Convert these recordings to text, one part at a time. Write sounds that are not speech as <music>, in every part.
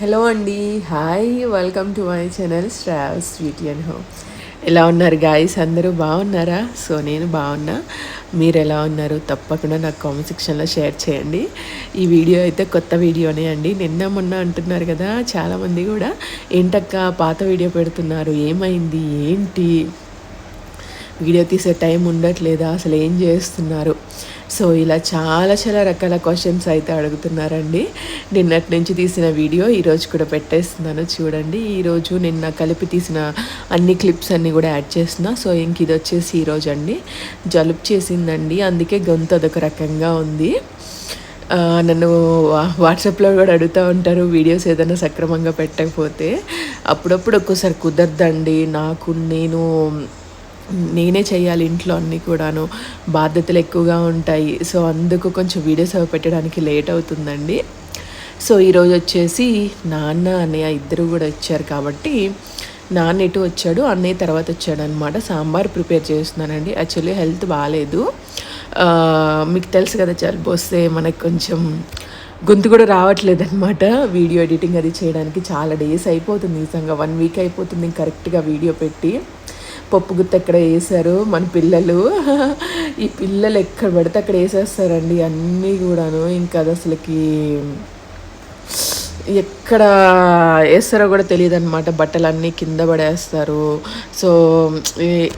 Hello అండి. Hi. Welcome to my channel straw sweetie and home. ఎలా ఉన్నారు guys? అందరూ బాగున్నారా? సో నేను బాగున్నా. మీరు ఎలా ఉన్నారు? తప్పకుండా నాకు కామెంట్ సెక్షన్లో షేర్ చేయండి. ఈ వీడియో అయితే కొత్త వీడియోనే అండి. నిన్న మొన్న అంటున్నారు కదా చాలామంది కూడా ఏంటక్క పాత వీడియో పెడుతున్నారు ఏమైంది? ఏంటి? వీడియో తీసే టైం ఉండట్లేదా? అసలు ఏం చేస్తున్నారు? సో ఇలా చాలా చాలా రకాల క్వశ్చన్స్ అయితే అడుగుతున్నారండి. నిన్నటి నుంచి తీసిన వీడియో ఈరోజు కూడా పెట్టేస్తున్నాను చూడండి. ఈరోజు నిన్న కలిపి తీసిన అన్ని క్లిప్స్ అన్నీ కూడా యాడ్ చేస్తున్నా. సో ఇంక ఇది వచ్చేసి ఈరోజు అండి. జలుబు చేసిందండి. అందుకే గొంతు అదొక రకంగా ఉంది. నన్ను వాట్సాప్లో కూడా అడుగుతూ ఉంటారు వీడియోస్ ఏదైనా సక్రమంగా పెట్టకపోతే? అప్పుడప్పుడు ఒక్కోసారి కుదరదండి. నాకు నేను నేనే చేయాలి ఇంట్లో అన్నీ కూడాను. బాధ్యతలు ఎక్కువగా ఉంటాయి. సో అందుకు కొంచెం వీడియోస్ అవి పెట్టడానికి లేట్ అవుతుందండి. సో ఈరోజు వచ్చేసి నాన్న అన్నయ్య ఇద్దరు కూడా వచ్చారు కాబట్టి నాన్న ఇటు వచ్చాడు అన్నయ్య తర్వాత వచ్చాడు అనమాట సాంబార్ ప్రిపేర్ చేస్తున్నానండి. యాక్చువల్లీ హెల్త్ బాగాలేదు. మీకు తెలుసు కదా జలుబు వస్తే మనకు కొంచెం గొంతు కూడా రావట్లేదు అనమాట వీడియో ఎడిటింగ్ అది చేయడానికి చాలా డేస్ అయిపోతుంది. నిజంగా వన్ వీక్ అయిపోతుంది కరెక్ట్గా వీడియో పెట్టి. పప్పు గుత్త ఎక్కడ వేసారు మన పిల్లలు? ఈ పిల్లలు ఎక్కడ పడితే అక్కడ వేసేస్తారండి అన్నీ కూడాను. ఇంకా అది అసలుకి ఎక్కడ వేస్తారో కూడా తెలియదు అనమాట బట్టలన్నీ కింద పడేస్తారు. సో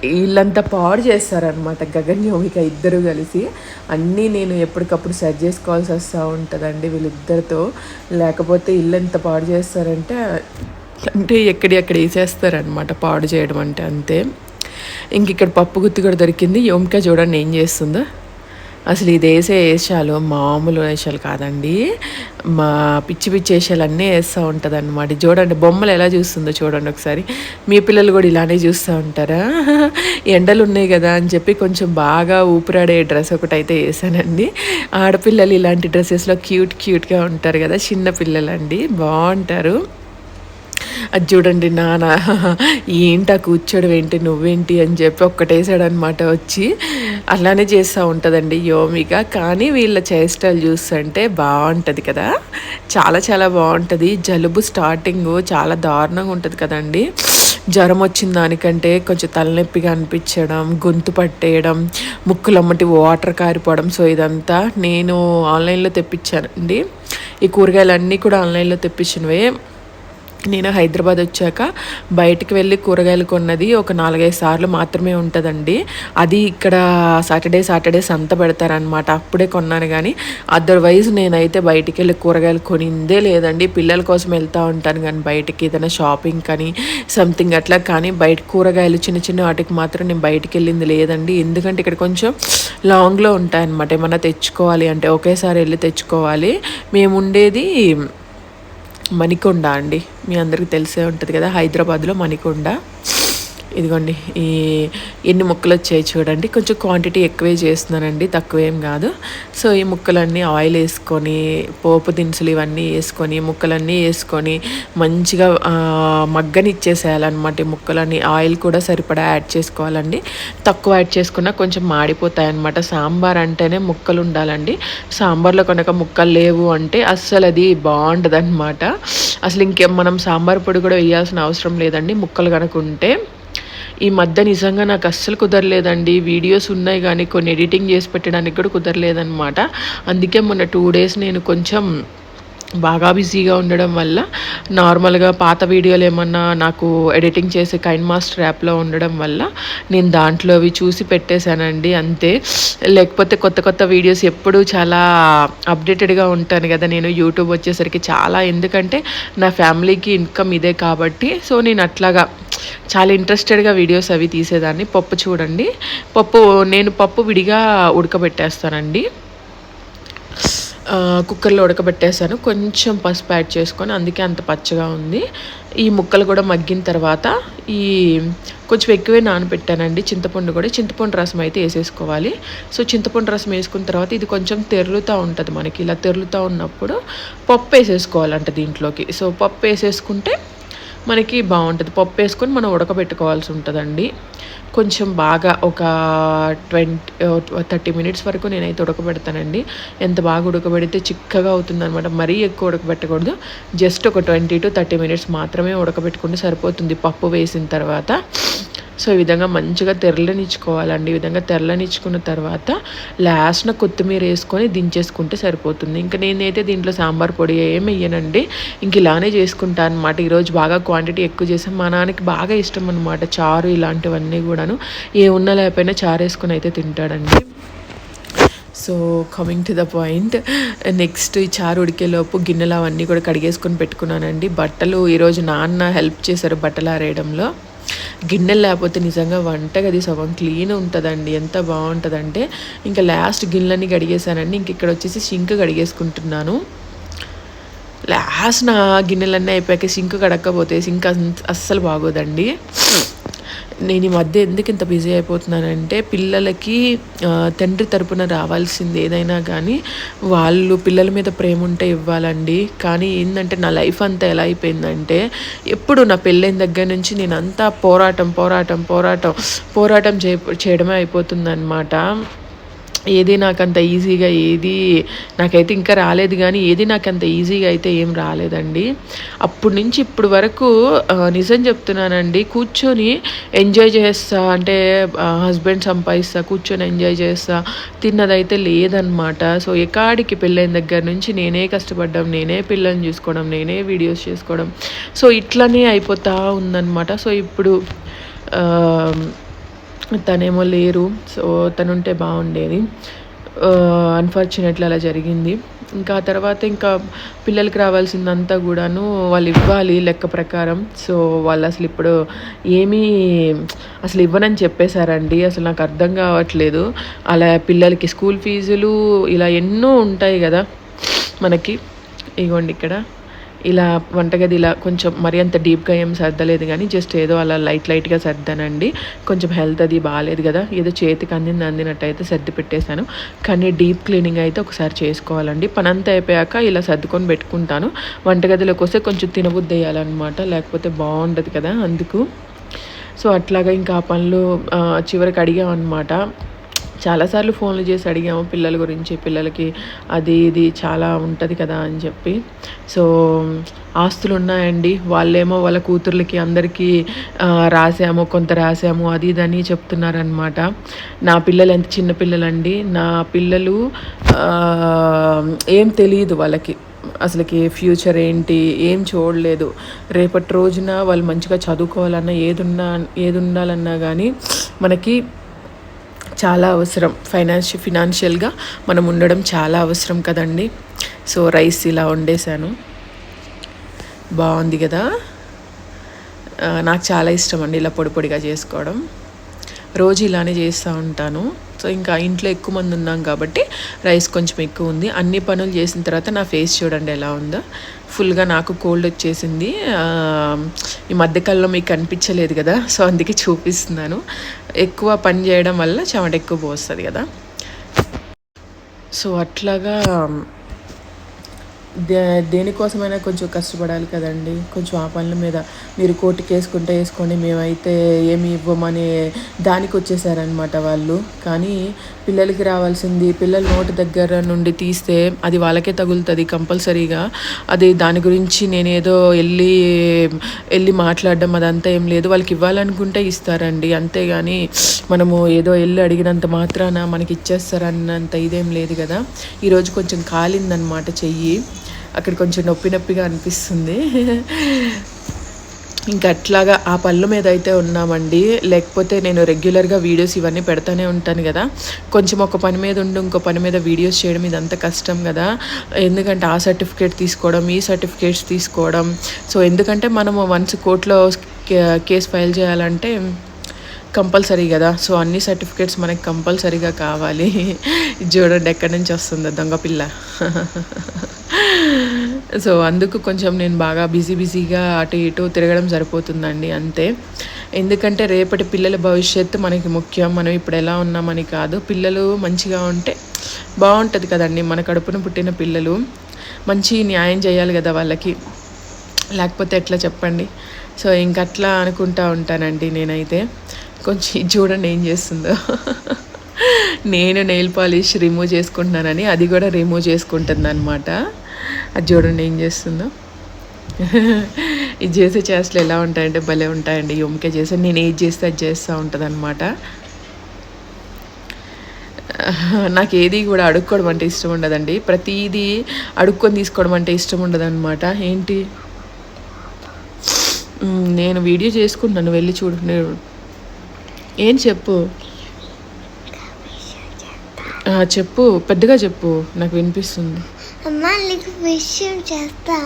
వీళ్ళంతా పాడు చేస్తారనమాట గగన్యోమిక ఇద్దరు కలిసి. అన్నీ నేను ఎప్పటికప్పుడు సెట్ చేసుకోవాల్సి వస్తూ ఉంటుందండి వీళ్ళిద్దరితో. లేకపోతే ఇల్లు ఎంత పాడు చేస్తారంటే అంటే ఎక్కడెక్కడ వేసేస్తారనమాట పాడు చేయడం అంటే అంతే. ఇంక ఇక్కడ పప్పు గుత్తి కూడా దొరికింది. యోమిక చూడండి ఏం చేస్తుందో. అసలు ఇది వేసే వేషాలు మామూలు వేషాలు కాదండి. మా పిచ్చి పిచ్చి వేషాలు అన్నీ వేస్తూ ఉంటుంది అనమాట చూడండి బొమ్మలు ఎలా చూస్తుందో చూడండి ఒకసారి. మీ పిల్లలు కూడా ఇలానే చూస్తూ ఉంటారా? ఎండలు ఉన్నాయి కదా అని చెప్పి కొంచెం బాగా ఊపిరాడే డ్రెస్ ఒకటి అయితే వేసానండి. ఆడపిల్లలు ఇలాంటి డ్రెస్సెస్లో క్యూట్ క్యూట్గా ఉంటారు కదా చిన్న పిల్లలండి. బాగుంటారు. అది చూడండి నాన్న ఏంటా కూర్చోడం ఏంటి నువ్వేంటి అని చెప్పి ఒక్కటేసాడనమాట వచ్చి. అలానే చేస్తూ ఉంటుందండి యోమిగా కానీ వీళ్ళ చేష్టలు చూస్తుంటే బాగుంటుంది కదా. చాలా చాలా బాగుంటుంది జలుబు స్టార్టింగ్ చాలా దారుణంగా ఉంటుంది కదండి. జ్వరం వచ్చిన దానికంటే కొంచెం తలనొప్పిగా అనిపించడం గొంతు పట్టేయడం ముక్కులమ్మటి వాటర్ కారిపోవడం. సో ఇదంతా నేను ఆన్లైన్లో తెప్పించానండి. ఈ కూరగాయలన్నీ కూడా ఆన్లైన్లో తెప్పించినవే. నేను హైదరాబాద్ వచ్చాక బయటికి వెళ్ళి కూరగాయలు కొన్నది ఒక నాలుగైదు సార్లు మాత్రమే ఉంటుందండి. అది ఇక్కడ సాటర్డే సాటర్డే సంత పెడతారనమాట అప్పుడే కొన్నాను కానీ అదర్వైజ్ నేనైతే బయటికి వెళ్ళి కూరగాయలు కొనిందే లేదండి. పిల్లల కోసం వెళ్తూ ఉంటాను కానీ బయటికి ఏదైనా షాపింగ్ కానీ సంథింగ్ అట్లా కానీ బయట కూరగాయలు చిన్న చిన్న వాటికి మాత్రం నేను బయటికి వెళ్ళింది లేదండి. ఎందుకంటే ఇక్కడ కొంచెం లాంగ్లో ఉంటాయన్నమాట. ఏమన్నా తెచ్చుకోవాలి అంటే ఒకేసారి వెళ్ళి తెచ్చుకోవాలి. మేము ఉండేది మణికొండ అండి. మీ అందరికీ తెలిసే ఉంటుంది కదా హైదరాబాద్లో మణికొండ. ఇదిగోండి ఈ ఎన్ని ముక్కలు వచ్చాయి చూడండి. కొంచెం క్వాంటిటీ ఎక్కువే చేస్తున్నానండి తక్కువేం కాదు. సో ఈ ముక్కలన్నీ ఆయిల్ వేసుకొని పోపు దినుసులు ఇవన్నీ వేసుకొని ముక్కలన్నీ వేసుకొని మంచిగా మగ్గని ఇచ్చేసేయాలన్నమాట ఈ ముక్కలన్నీ. ఆయిల్ కూడా సరిపడా యాడ్ చేసుకోవాలండి. తక్కువ యాడ్ చేసుకున్నా కొంచెం మాడిపోతాయనమాట సాంబార్ అంటేనే ముక్కలు ఉండాలండి. సాంబార్లో కనుక ముక్కలు లేవు అంటే అస్సలు అది బాగుంటుంది అనమాట అసలు ఇంకేం మనం సాంబార్ పొడి కూడా వేయాల్సిన అవసరం లేదండి. ముక్కలు కనుక ఉంటే ఈ మధ్య నిజంగా నాకు అస్సలు కుదరలేదండి. వీడియోస్ ఉన్నాయి కానీ కొన్ని ఎడిటింగ్ చేసి పెట్టడానికి కూడా కుదరలేదనమాట అందుకే మొన్న టూ డేస్ నేను కొంచెం బాగా బిజీగా ఉండడం వల్ల నార్మల్గా పాత వీడియోలు ఏమన్నా నాకు ఎడిటింగ్ చేసే కైండ్ మాస్టర్ యాప్లో ఉండడం వల్ల నేను దాంట్లో అవి చూసి పెట్టేశానండి అంతే. లేకపోతే కొత్త కొత్త వీడియోస్ ఎప్పుడు చాలా అప్డేటెడ్గా ఉంటాను కదా నేను యూట్యూబ్ వచ్చేసరికి చాలా. ఎందుకంటే నా ఫ్యామిలీకి ఇన్కమ్ ఇదే కాబట్టి సో నేను అట్లాగా చాలా ఇంట్రెస్టెడ్గా వీడియోస్ అవి తీసేదాన్ని. పప్పు చూడండి. పప్పు నేను పప్పు విడిగా ఉడకబెట్టేస్తానండి. కుక్కర్లో ఉడకబెట్టేసాను కొంచెం పసుపు యాడ్ చేసుకొని అందుకే అంత పచ్చగా ఉంది. ఈ ముక్కలు కూడా మగ్గిన తర్వాత ఈ కొంచెం ఎక్కువే నానబెట్టానండి. చింతపండు కూడా చింతపండు రసం అయితే వేసేసుకోవాలి. సో చింతపండు రసం వేసుకున్న తర్వాత ఇది కొంచెం తెరులుతూ ఉంటుంది మనకి. ఇలా తెరులుతూ ఉన్నప్పుడు పప్పు వేసేసుకోవాలంట దీంట్లోకి. సో పప్పు వేసేసుకుంటే మనకి బాగుంటుంది. పప్పు వేసుకొని మనం ఉడకబెట్టుకోవాల్సి ఉంటుందండి. కొంచెం బాగా ఒక ట్వంటీ థర్టీ మినిట్స్ వరకు నేనైతే ఉడకబెడతానండి. ఎంత బాగా ఉడకబెడితే చిక్కగా అవుతుందనమాట మరీ ఎక్కువ ఉడకబెట్టకూడదు. జస్ట్ ఒక ట్వంటీ టు థర్టీ మినిట్స్ మాత్రమే ఉడకబెట్టుకుంటే సరిపోతుంది. పప్పు వేసిన తర్వాత సో ఈ విధంగా మంచిగా తెరలనిచ్చుకోవాలండి. ఈ విధంగా తెరలనిచ్చుకున్న తర్వాత లాస్ట్న కొత్తిమీర వేసుకొని దించేసుకుంటే సరిపోతుంది. ఇంకా నేనైతే దీంట్లో సాంబార్ పొడి ఏం వేయనండి ఇంక ఇలానే చేసుకుంటాను అనమాట ఈరోజు బాగా క్వాంటిటీ ఎక్కువ చేసాం మా నాన్నకి బాగా ఇష్టం అనమాట చారు ఇలాంటివన్నీ కూడాను. ఏ ఉన్న లేకపోయినా చారు వేసుకొని అయితే తింటాడండి. So coming to the point next ఈ చారు ఉడికేలోపు గిన్నెలు అవన్నీ కూడా కడిగేసుకొని పెట్టుకున్నానండి. బట్టలు ఈరోజు నాన్న హెల్ప్ చేశారు బట్టలు ఆరేయడంలో. గిన్నెలు లేకపోతే నిజంగా వంటగది సగం క్లీన్ ఉంటుందండి. ఎంత బాగుంటుందంటే ఇంకా లాస్ట్ గిన్నెలన్నీ కడిగేసానండి ఇంక ఇక్కడ వచ్చేసి సింక్ కడిగేసుకుంటున్నాను. లాస్ట్ నా గిన్నెలన్నీ అయిపోయాక సింక్ కడక్కపోతే సింక్ అస్సలు బాగోదండి. నేను ఈ మధ్య ఎందుకు ఇంత బిజీ అయిపోతున్నానంటే పిల్లలకి తండ్రి తరపున రావాల్సింది ఏదైనా కానీ వాళ్ళు పిల్లల మీద ప్రేమ ఉంటే ఇవ్వాలండి. కానీ ఏంటంటే నా లైఫ్ అంతా ఎలా అయిపోయిందంటే ఎప్పుడు నా పెళ్ళైన దగ్గర నుంచి నేను అంతా పోరాటం పోరాటం పోరాటం పోరాటం చేయడమే అయిపోతుందన్నమాట. ఏది నాకు అంత ఈజీగా ఏది నాకైతే ఇంకా రాలేదు కానీ ఏది నాకు అంత ఈజీగా అయితే ఏం రాలేదండి. అప్పటి నుంచి ఇప్పుడు వరకు నిజం చెప్తున్నానండి కూర్చొని ఎంజాయ్ చేస్తా అంటే హస్బెండ్ సంపాదిస్తా కూర్చొని ఎంజాయ్ చేస్తా తిన్నదైతే లేదనమాట సో ఎకాడికి పెళ్ళైన దగ్గర నుంచి నేనే కష్టపడ్డం నేనే పిల్లల్ని చూసుకోవడం నేనే వీడియోస్ చేసుకోవడం. సో ఇట్లనే అయిపోతా ఉందన్నమాట. సో ఇప్పుడు తనేమో లేరు సో తనుంటే బాగుండేది. అన్ఫార్చునేట్లీ అలా జరిగింది. ఇంకా తర్వాత ఇంకా పిల్లలకి రావాల్సిందంతా కూడాను వాళ్ళు ఇవ్వాలి లెక్క ప్రకారం. సో వాళ్ళు అసలు ఇప్పుడు ఏమీ అసలు ఇవ్వనని చెప్పేశారండి. అసలు నాకు అర్థం కావట్లేదు. అలా పిల్లలకి స్కూల్ ఫీజులు ఇలా ఎన్నో ఉంటాయి కదా మనకి. ఇగోండి ఇక్కడ. ఇలా వంటగది ఇలా కొంచెం మరి అంత డీప్గా ఏం సర్దలేదు కానీ జస్ట్ ఏదో అలా లైట్ లైట్గా సర్దానండి. కొంచెం హెల్త్ అది బాగాలేదు కదా. ఏదో చేతికి అందింది అందినట్టు అయితే సర్ది పెట్టేశాను. కానీ డీప్ క్లీనింగ్ అయితే ఒకసారి చేసుకోవాలండి. పని అంతా అయిపోయాక ఇలా సర్దుకొని పెట్టుకుంటాను. వంటగదిలోకి వస్తే కొంచెం తినబుద్ధి వేయాలన్నమాట లేకపోతే బాగుండదు కదా అందుకు. సో అట్లాగా ఇంకా ఆ పనులు చివరికి అడిగామన్నమాట. చాలాసార్లు ఫోన్లు చేసి అడిగాము పిల్లల గురించి పిల్లలకి అది ఇది చాలా ఉంటుంది కదా అని చెప్పి. సో ఆస్తులు ఉన్నాయండి వాళ్ళేమో వాళ్ళ కూతుర్లకి అందరికీ రాసాము కొంత రాసాము అది ఇదని చెప్తున్నారనమాట నా పిల్లలు ఎంత చిన్న పిల్లలండి. నా పిల్లలు ఏం తెలియదు వాళ్ళకి. అసలుకి ఫ్యూచర్ ఏంటి ఏం చూడలేదు. రేపటి రోజున వాళ్ళు మంచిగా చదువుకోవాలన్నా ఏదున్నా ఏది ఉండాలన్నా కానీ మనకి చాలా అవసరం ఫైనాన్షియల్ ఫినాన్షియల్గా మనం ఉండడం చాలా అవసరం కదండి. సో రైస్ ఇలా వండేసాను బాగుంది కదా నాకు చాలా ఇష్టం అండి ఇలా పొడి పొడిగా చేసుకోవడం. రోజు ఇలానే చేస్తూ ఉంటాను. సో ఇంకా ఇంట్లో ఎక్కువ మంది ఉన్నాం కాబట్టి రైస్ కొంచెం ఎక్కువ ఉంది. అన్ని పనులు చేసిన తర్వాత నా ఫేస్ చూడండి ఎలా ఉందో. ఫుల్గా నాకు కోల్డ్ వచ్చేసింది. ఈ మధ్యకాలంలో మీకు కనిపించలేదు కదా సో అందుకే చూపిస్తున్నాను. ఎక్కువ పని చేయడం వల్ల చెమట ఎక్కువ పోస్తుంది కదా. సో అట్లాగా దే దేనికోసమైనా కొంచెం కష్టపడాలి కదండి. కొంచెం ఆ పనుల మీద మీరు కోర్టుకి వేసుకుంటే వేసుకోండి మేమైతే ఏమి ఇవ్వమని దానికి వచ్చేసారనమాట వాళ్ళు. కానీ పిల్లలకి రావాల్సింది పిల్లల నోటి దగ్గర నుండి తీస్తే అది వాళ్ళకే తగులుతుంది కంపల్సరీగా. అది దాని గురించి నేనేదో వెళ్ళి వెళ్ళి మాట్లాడడం అదంతా ఏం లేదు. వాళ్ళకి ఇవ్వాలనుకుంటే ఇస్తారండి. అంతేగాని మనము ఏదో వెళ్ళి అడిగినంత మాత్రాన మనకి ఇచ్చేస్తారన్నంత ఇదేం లేదు కదా. ఈరోజు కొంచెం కాలిందనమాట చెయ్యి. అక్కడ కొంచెం నొప్పి నొప్పిగా అనిపిస్తుంది. ఇంకా అట్లాగా ఆ పళ్ళు మీద అయితే ఉన్నామండి. లేకపోతే నేను రెగ్యులర్గా వీడియోస్ ఇవన్నీ పెడతానే ఉంటాను కదా. కొంచెం ఒక పని మీద ఉండి ఇంకో పని మీద వీడియోస్ చేయడం ఇదంతా కష్టం కదా. ఎందుకంటే ఆ సర్టిఫికేట్ తీసుకోవడం ఈ సర్టిఫికేట్స్ తీసుకోవడం. సో ఎందుకంటే మనము వన్స్ కోర్టులో కేసు ఫైల్ చేయాలంటే కంపల్సరీ కదా. సో అన్ని సర్టిఫికేట్స్ మనకి కంపల్సరీగా కావాలి. <laughs> చూడండి ఎక్కడి నుంచి వస్తుందో దొంగ పిల్ల. <laughs> సో అందుకు కొంచెం నేను బాగా బిజీ బిజీగా అటు ఇటు తిరగడం సరిపోతుందండి అంతే. ఎందుకంటే రేపటి పిల్లల భవిష్యత్తు మనకి ముఖ్యం మనం ఇప్పుడు ఎలా ఉన్నామని కాదు. పిల్లలు మంచిగా ఉంటే బాగుంటుంది కదండి మన కడుపున పుట్టిన పిల్లలు. మంచి న్యాయం చేయాలి కదా వాళ్ళకి. లేకపోతే ఎట్లా చెప్పండి? సో ఇంక అట్లా అనుకుంటా ఉంటానండి నేనైతే. కొంచెం చూడండి ఏం చేస్తుందో. నేను నెయిల్ పాలిష్ రిమూవ్ చేసుకుంటున్నానని అది కూడా రిమూవ్ చేసుకుంటుంది అనమాట అది చూడండి ఏం చేస్తుందో. ఇది చేసే చేష్టలు ఎలా ఉంటాయంటే భలే ఉంటాయండి. యోమికే చేస్తే నేను ఏది చేస్తే అది చేస్తూ ఉంటుంది అనమాట నాకు ఏది కూడా అడుక్కోవడం అంటే ఇష్టం ఉండదండి. ప్రతిదీ అడుక్కొని తీసుకోవడం అంటే ఇష్టం ఉండదు అనమాట ఏంటి నేను వీడియో చేసుకుంటున్నాను. వెళ్ళి చూడు. నేను- ఏం చెప్పు? చెప్పు. పెద్దగా చెప్పు. నాకు వినిపిస్తుంది. అమ్మ నీకు విషయం చేస్తా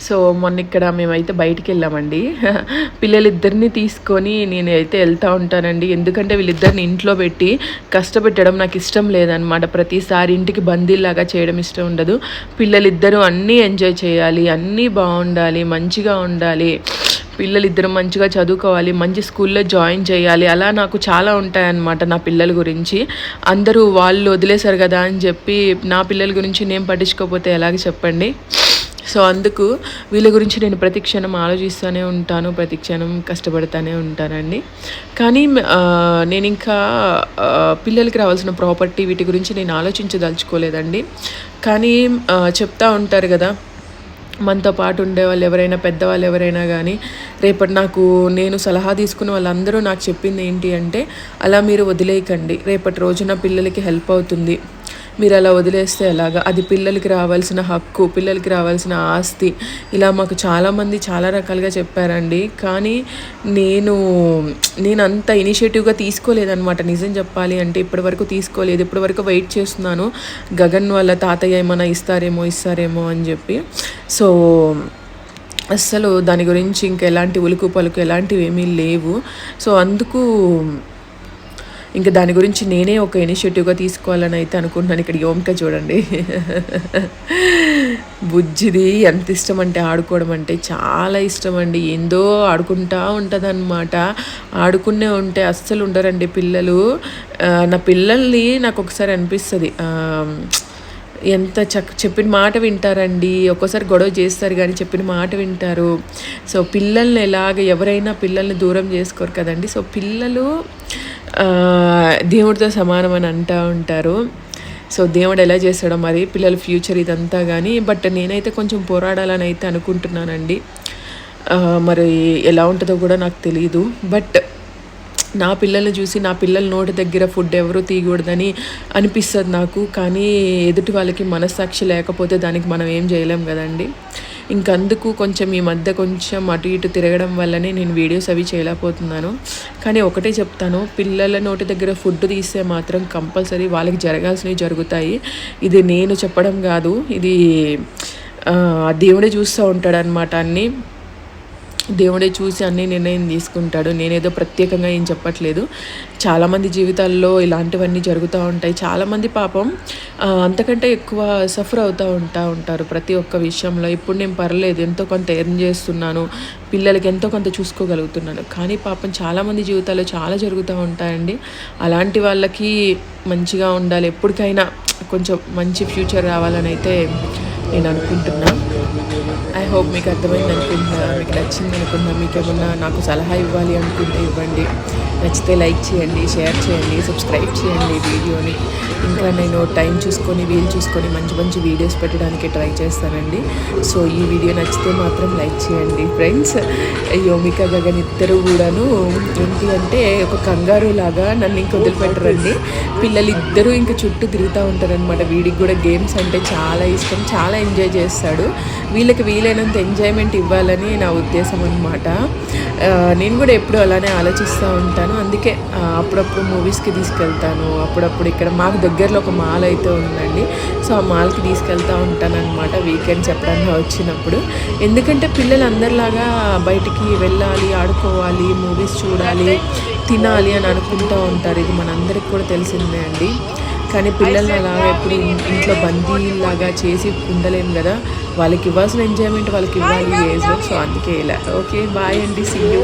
సో మొన్న ఇక్కడ మేమైతే బయటికి వెళ్ళామండి. <laughs> పిల్లలిద్దరిని తీసుకొని నేనైతే వెళ్తూ ఉంటానండి. ఎందుకంటే వీళ్ళిద్దరిని ఇంట్లో పెట్టి కష్టపెట్టడం నాకు ఇష్టం లేదనమాట ప్రతిసారి ఇంటికి బందీలాగా చేయడం ఇష్టం ఉండదు. పిల్లలిద్దరూ అన్నీ ఎంజాయ్ చేయాలి అన్నీ బాగుండాలి మంచిగా ఉండాలి. పిల్లలిద్దరు మంచిగా చదువుకోవాలి మంచి స్కూల్లో జాయిన్ చేయాలి. అలా నాకు చాలా ఉంటాయన్నమాట నా పిల్లల గురించి. అందరూ వాళ్ళు వదిలేశారు కదా అని చెప్పి నా పిల్లల గురించి నేను పట్టించుకోకపోతే ఎలాగ చెప్పండి? సో అందుకు వీళ్ళ గురించి నేను ప్రతి క్షణం ఆలోచిస్తూనే ఉంటాను ప్రతి క్షణం కష్టపడుతూనే ఉంటానండి. కానీ నేను ఇంకా పిల్లలకి రావాల్సిన ప్రాపర్టీ వీటి గురించి నేను ఆలోచించదలుచుకోలేదండి. కానీ చెప్తా ఉంటారు కదా మనతో పాటు ఉండే వాళ్ళు ఎవరైనా పెద్దవాళ్ళు ఎవరైనా కానీ రేపటి నాకు నేను సలహా తీసుకున్న వాళ్ళందరూ నాకు చెప్పింది ఏంటి అంటే అలా మీరు వదిలేయకండి. రేపటి రోజున పిల్లలకి హెల్ప్ అవుతుంది. మీరు అలా వదిలేస్తే ఎలాగా? అది పిల్లలకి రావాల్సిన హక్కు పిల్లలకి రావాల్సిన ఆస్తి. ఇలా మాకు చాలామంది చాలా రకాలుగా చెప్పారండి. కానీ నేను నేను అంత ఇనిషియేటివ్గా తీసుకోలేదనమాట నిజం చెప్పాలి అంటే ఇప్పటివరకు తీసుకోలేదు. ఇప్పటివరకు వెయిట్ చేస్తున్నాను. గగన్ వాళ్ళ తాతయ్య ఏమైనా ఇస్తారేమో ఇస్తారేమో అని చెప్పి. సో అస్సలు దాని గురించి ఇంకా ఎలాంటి ఉలుకు పలుకు ఎలాంటివి ఏమీ లేవు. సో అందుకు ఇంకా దాని గురించి నేనే ఒక ఇనిషియేటివ్గా తీసుకోవాలని అయితే అనుకుంటున్నాను. ఇక్కడ యోమిక చూడండి. బుజ్జిది ఎంత ఇష్టం అంటే ఆడుకోవడం అంటే చాలా ఇష్టం అండి. ఏందో ఆడుకుంటా ఉంటుంది అనమాట ఆడుకునే ఉంటే అస్సలు ఉండరండి పిల్లలు. నా పిల్లల్ని నాకు ఒకసారి అనిపిస్తుంది. ఎంత చక్ చెప్పిన మాట వింటారండి. ఒక్కోసారి గొడవ చేస్తారు కానీ చెప్పిన మాట వింటారు. సో పిల్లల్ని ఎలాగ ఎవరైనా పిల్లల్ని దూరం చేసుకోరు కదండి. సో పిల్లలు దేవుడితో సమానం అని అంటూ ఉంటారు. సో దేవుడు ఎలా చేస్తాడో మరి పిల్లల ఫ్యూచర్ ఇదంతా కానీ బట్ నేనైతే కొంచెం పోరాడాలని అయితే అనుకుంటున్నానండి. మరి ఎలా ఉంటుందో కూడా నాకు తెలియదు బట్ నా పిల్లల్ని చూసి నా పిల్లల నోటి దగ్గర ఫుడ్ ఎవరు తీయకూడదని అనిపిస్తుంది నాకు. కానీ ఎదుటి వాళ్ళకి మనస్సాక్షి లేకపోతే దానికి మనం ఏం చేయలేం కదండి. ఇంకందుకు కొంచెం ఈ మధ్య కొంచెం అటు ఇటు తిరగడం వల్లనే నేను వీడియోస్ అవి చేయలేకపోతున్నాను. కానీ ఒకటే చెప్తాను పిల్లల నోటి దగ్గర ఫుడ్ తీస్తే మాత్రం కంపల్సరీ వాళ్ళకి జరగాల్సినవి జరుగుతాయి. ఇది నేను చెప్పడం కాదు ఇది ఆ, దేవుడే చూస్తూ ఉంటాడనమాట అన్నీ. దేవుడే చూసి అన్ని నిర్ణయం తీసుకుంటాడు. నేనేదో ప్రత్యేకంగా ఏం చెప్పట్లేదు. చాలామంది జీవితాల్లో ఇలాంటివన్నీ జరుగుతూ ఉంటాయి. చాలామంది పాపం అంతకంటే ఎక్కువ సఫర్ అవుతూ ఉంటా ఉంటారు ప్రతి ఒక్క విషయంలో. ఇప్పుడు నేను పర్లేదు ఎంతో కొంత ఎర్న్ చేస్తున్నాను పిల్లలకి ఎంతో కొంత చూసుకోగలుగుతున్నాను. కానీ పాపం చాలామంది జీవితాల్లో చాలా జరుగుతూ ఉంటాయండి. అలాంటి వాళ్ళకి మంచిగా ఉండాలి. ఎప్పటికైనా కొంచెం మంచి ఫ్యూచర్ రావాలని అయితే నేను అనుకుంటున్నా. ఐ హోప్ మీకు అర్థమైంది అనుకుంటున్నా. మీకు నచ్చింది అనుకుంటున్నా. మీకు ఏమన్నా నాకు సలహా ఇవ్వాలి అనుకుంటే ఇవ్వండి. నచ్చితే లైక్ చేయండి షేర్ చేయండి సబ్స్క్రైబ్ చేయండి ఈ వీడియోని. ఇంకా నేను టైం చూసుకొని వీలు చూసుకొని మంచి మంచి వీడియోస్ పెట్టడానికి ట్రై చేస్తానండి. సో ఈ వీడియో నచ్చితే మాత్రం లైక్ చేయండి. ఫ్రెండ్స్ యోమిక గగన్ ఇద్దరు కూడాను ఏంటి అంటే ఒక కంగారు లాగా నన్ను ఇంక వదిలిపెట్టరండి. పిల్లలు ఇద్దరూ ఇంకా చుట్టూ తిరుగుతూ ఉంటారనమాట వీడికి కూడా గేమ్స్ అంటే చాలా ఇష్టం. చాలా ఎంజాయ్ చేస్తాడు. వీళ్ళకి వీలైనంత ఎంజాయ్మెంట్ ఇవ్వాలని నా ఉద్దేశం అనమాట నేను కూడా ఎప్పుడు అలానే ఆలోచిస్తూ ఉంటాను. అందుకే అప్పుడప్పుడు మూవీస్కి తీసుకెళ్తాను. అప్పుడప్పుడు ఇక్కడ మాకు దగ్గరలో ఒక మాల్ అయితే ఉందండి. సో ఆ మాల్కి తీసుకెళ్తూ ఉంటాను అనమాట వీకెండ్స్ ఎప్పుడన్నా వచ్చినప్పుడు. ఎందుకంటే పిల్లలు అందరిలాగా బయటికి వెళ్ళాలి ఆడుకోవాలి మూవీస్ చూడాలి తినాలి అని అనుకుంటూ ఉంటారు. ఇది మనందరికి కూడా తెలిసిందే అండి. కానీ పిల్లల్ని అలా ఎప్పుడు ఇంట్లో బందీలాగా చేసి ఉండలేం కదా. వాళ్ళకి ఇవ్వాల్సిన ఎంజాయ్మెంట్ వాళ్ళకి ఇవ్వాలి ఈ ఏజ్లో సో అందుకే ఇలా. ఓకే బాయ్ అండి. See you